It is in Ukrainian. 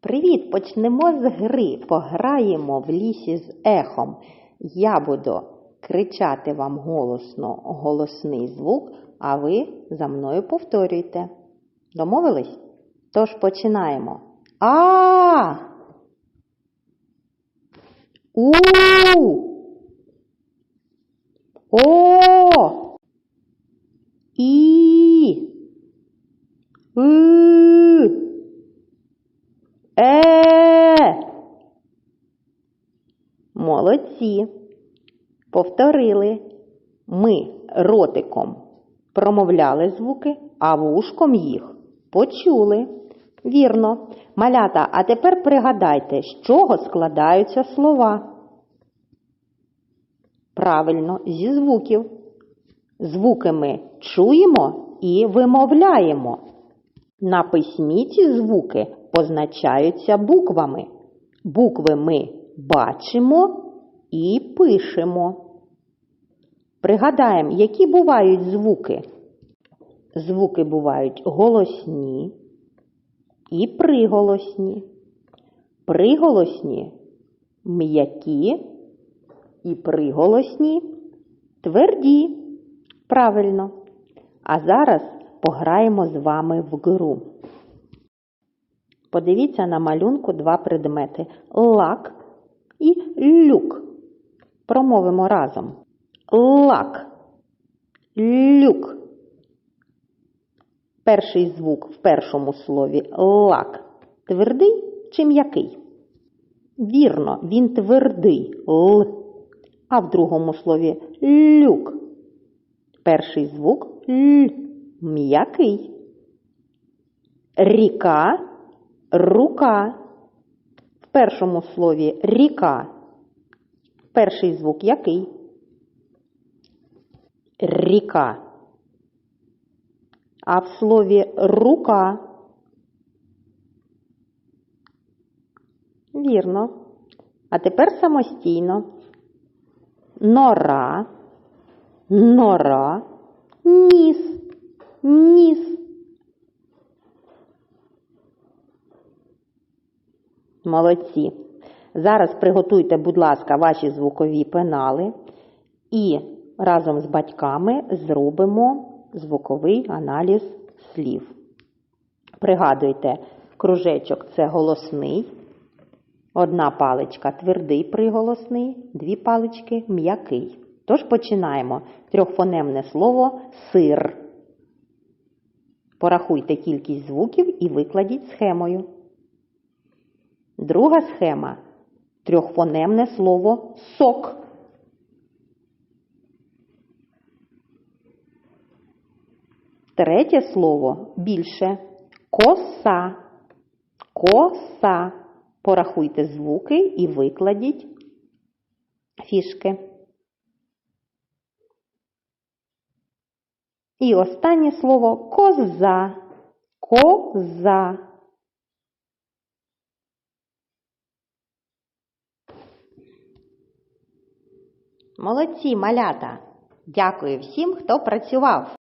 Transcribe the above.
Привіт! Почнемо з гри. Пограємо в лісі з ехом. Я буду кричати вам голосно голосний звук, а ви за мною повторюйте. Домовились? Тож починаємо. А! У! О! І! Молодці. Повторили. Ми ротиком промовляли звуки, а вушком їх почули. Вірно. Малята, а тепер пригадайте, з чого складаються слова. Правильно, зі звуків. Звуки ми чуємо і вимовляємо. На письмі ці звуки позначаються буквами. Букви ми бачимо і пишемо. Пригадаємо, які бувають звуки. Звуки бувають голосні і приголосні. Приголосні м'які і приголосні тверді. Правильно. А зараз пограємо з вами в гру. Подивіться на малюнку два предмети лак і люк. Промовимо разом. Лак. Люк. Перший звук в першому слові лак. Твердий чи м'який? Вірно, він твердий Л. А в другому слові люк. Перший звук Л. М'який. Ріка, рука. В першому слові ріка. Перший звук який? Ріка. А в слові рука. Вірно. А тепер самостійно. Нора, нора, ніс, ніс. Молодці. Зараз приготуйте, будь ласка, ваші звукові пенали і разом з батьками зробимо звуковий аналіз слів. Пригадуйте, кружечок це голосний, одна паличка твердий приголосний, дві палички м'який. Тож починаємо. Трьохфонемне слово сир. Порахуйте кількість звуків і викладіть схемою. Друга схема трьохфонемне слово сок. Третє слово більше коса. Коса. Порахуйте звуки і викладіть фішки. І останнє слово коза. Коза. Молодці, малята! Дякую всім, хто працював.